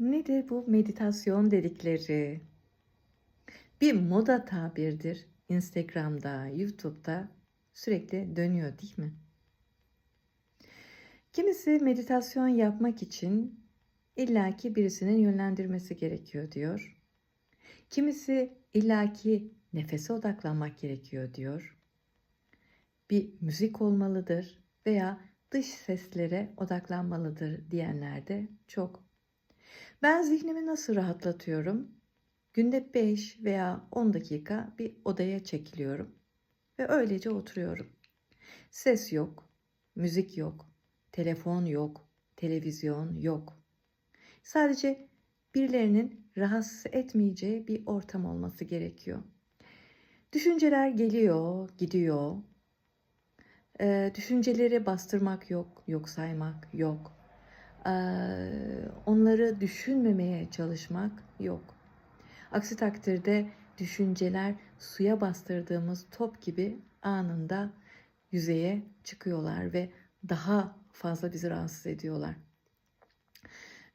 Nedir bu meditasyon dedikleri? Bir moda tabirdir. Instagram'da, YouTube'da sürekli dönüyor değil mi? Kimisi meditasyon yapmak için illaki birisinin yönlendirmesi gerekiyor diyor. Kimisi illaki nefese odaklanmak gerekiyor diyor. Bir müzik olmalıdır veya dış seslere odaklanmalıdır diyenler de çok. Ben zihnimi nasıl rahatlatıyorum? Günde 5 veya 10 dakika bir odaya çekiliyorum ve öylece oturuyorum. Ses yok, müzik yok, telefon yok, televizyon yok. Sadece birilerinin rahatsız etmeyeceği bir ortam olması gerekiyor. Düşünceler geliyor, gidiyor. Ee, düşünceleri bastırmak yok, yok saymak yok. Ee, onları düşünmemeye çalışmak yok. Aksi takdirde düşünceler suya bastırdığımız top gibi anında yüzeye çıkıyorlar ve daha fazla bizi rahatsız ediyorlar.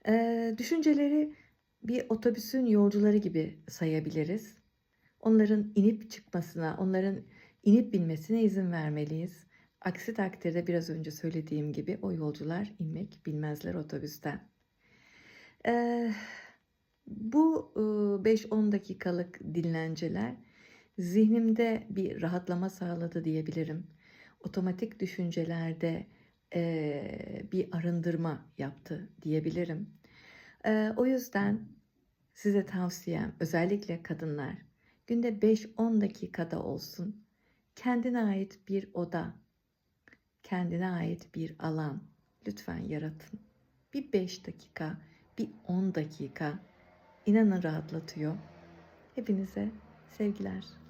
Ee, düşünceleri bir otobüsün yolcuları gibi sayabiliriz. Onların inip çıkmasına, onların inip binmesine izin vermeliyiz. Aksi takdirde biraz önce söylediğim gibi o yolcular inmek bilmezler otobüsten. Ee, bu 5-10 dakikalık dinlenceler zihnimde bir rahatlama sağladı diyebilirim. Otomatik düşüncelerde bir arındırma yaptı diyebilirim. O yüzden size tavsiyem özellikle kadınlar günde 5-10 dakikada olsun kendine ait bir oda, kendine ait bir alan lütfen yaratın. Bir 5 dakika, bir 10 dakika inanın rahatlatıyor. Hepinize sevgiler.